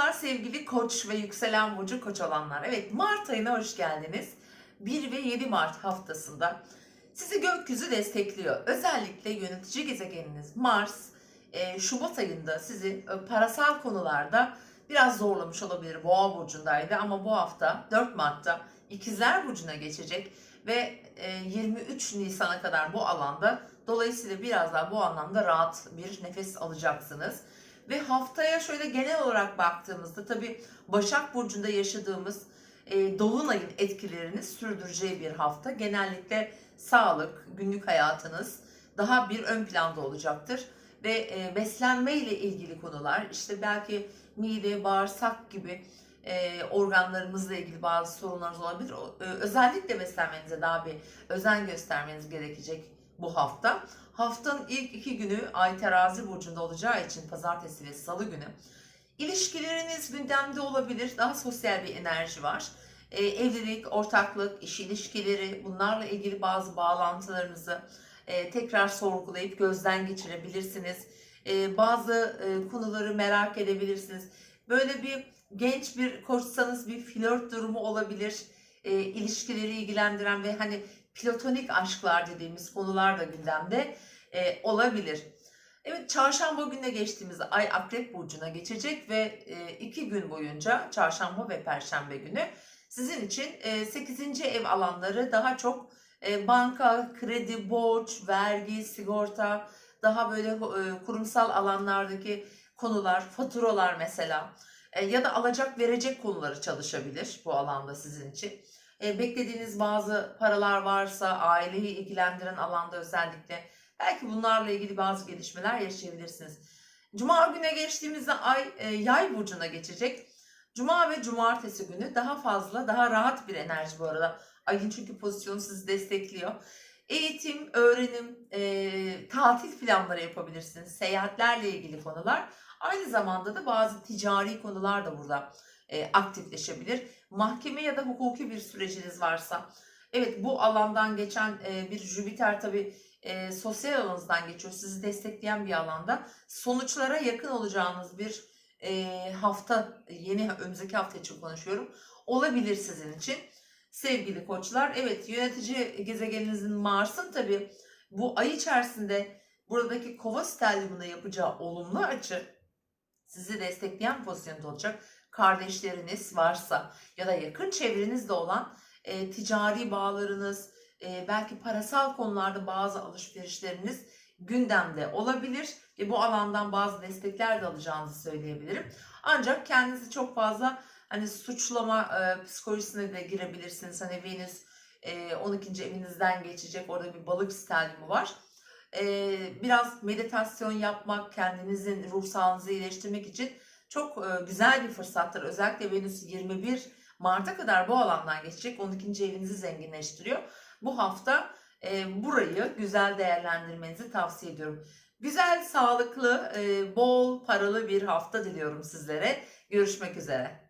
Merhabalar sevgili koç ve yükselen burcu koç olanlar. Evet Mart ayına hoş geldiniz. 1 ve 7 Mart haftasında sizi gökyüzü destekliyor. Özellikle yönetici gezegeniniz Mars e, Şubat ayında sizi e, parasal konularda biraz zorlamış olabilir. Boğa burcundaydı ama bu hafta 4 Mart'ta İkizler burcuna geçecek ve e, 23 Nisan'a kadar bu alanda dolayısıyla biraz daha bu anlamda rahat bir nefes alacaksınız. Ve haftaya şöyle genel olarak baktığımızda tabii Başak Burcu'nda yaşadığımız e, Dolunay'ın etkilerini sürdüreceği bir hafta. Genellikle sağlık, günlük hayatınız daha bir ön planda olacaktır. Ve e, beslenme ile ilgili konular işte belki mide, bağırsak gibi e, organlarımızla ilgili bazı sorunlarınız olabilir. O, e, özellikle beslenmenize daha bir özen göstermeniz gerekecek bu hafta. Haftanın ilk iki günü Ay Terazi burcunda olacağı için pazartesi ve salı günü. İlişkileriniz gündemde olabilir. Daha sosyal bir enerji var. Ee, evlilik, ortaklık, iş ilişkileri bunlarla ilgili bazı bağlantılarınızı e, tekrar sorgulayıp gözden geçirebilirsiniz. E, bazı e, konuları merak edebilirsiniz. Böyle bir genç bir koçsanız bir flört durumu olabilir. E, ilişkileri ilgilendiren ve hani platonik aşklar dediğimiz konular da gündemde e, olabilir. Evet çarşamba gününe geçtiğimizde ay akrep burcuna geçecek ve e, iki gün boyunca çarşamba ve perşembe günü sizin için e, 8. ev alanları daha çok e, banka, kredi, borç, vergi, sigorta, daha böyle e, kurumsal alanlardaki konular, faturalar mesela e, ya da alacak verecek konuları çalışabilir bu alanda sizin için. E, beklediğiniz bazı paralar varsa aileyi ilgilendiren alanda özellikle belki bunlarla ilgili bazı gelişmeler yaşayabilirsiniz. Cuma güne geçtiğimizde ay e, yay burcuna geçecek. Cuma ve cumartesi günü daha fazla, daha rahat bir enerji bu arada. Ayın çünkü pozisyonu sizi destekliyor. Eğitim, öğrenim, e, tatil planları yapabilirsiniz. Seyahatlerle ilgili konular. Aynı zamanda da bazı ticari konular da burada e, aktifleşebilir. Mahkeme ya da hukuki bir süreciniz varsa, evet bu alandan geçen e, bir Jüpiter tabii e, sosyal alanınızdan geçiyor. Sizi destekleyen bir alanda sonuçlara yakın olacağınız bir e, hafta, yeni önümüzdeki hafta için konuşuyorum. Olabilir sizin için. Sevgili koçlar, evet yönetici gezegeninizin Mars'ın tabii bu ay içerisinde buradaki kova stelyumunda yapacağı olumlu açı sizi destekleyen pozisyonda olacak. Kardeşleriniz varsa ya da yakın çevrenizde olan e, ticari bağlarınız, e, belki parasal konularda bazı alışverişleriniz gündemde olabilir ve bu alandan bazı destekler de alacağınızı söyleyebilirim. Ancak kendinizi çok fazla hani suçlama e, psikolojisine de girebilirsiniz. Hani Venüs e, 12. evinizden geçecek. Orada bir balık stelyumu var. E, biraz meditasyon yapmak, kendinizin ruh sağlığınızı iyileştirmek için çok e, güzel bir fırsattır. Özellikle Venüs 21 Mart'a kadar bu alandan geçecek. 12. evinizi zenginleştiriyor. Bu hafta e, burayı güzel değerlendirmenizi tavsiye ediyorum. Güzel, sağlıklı, e, bol paralı bir hafta diliyorum sizlere. Görüşmek üzere.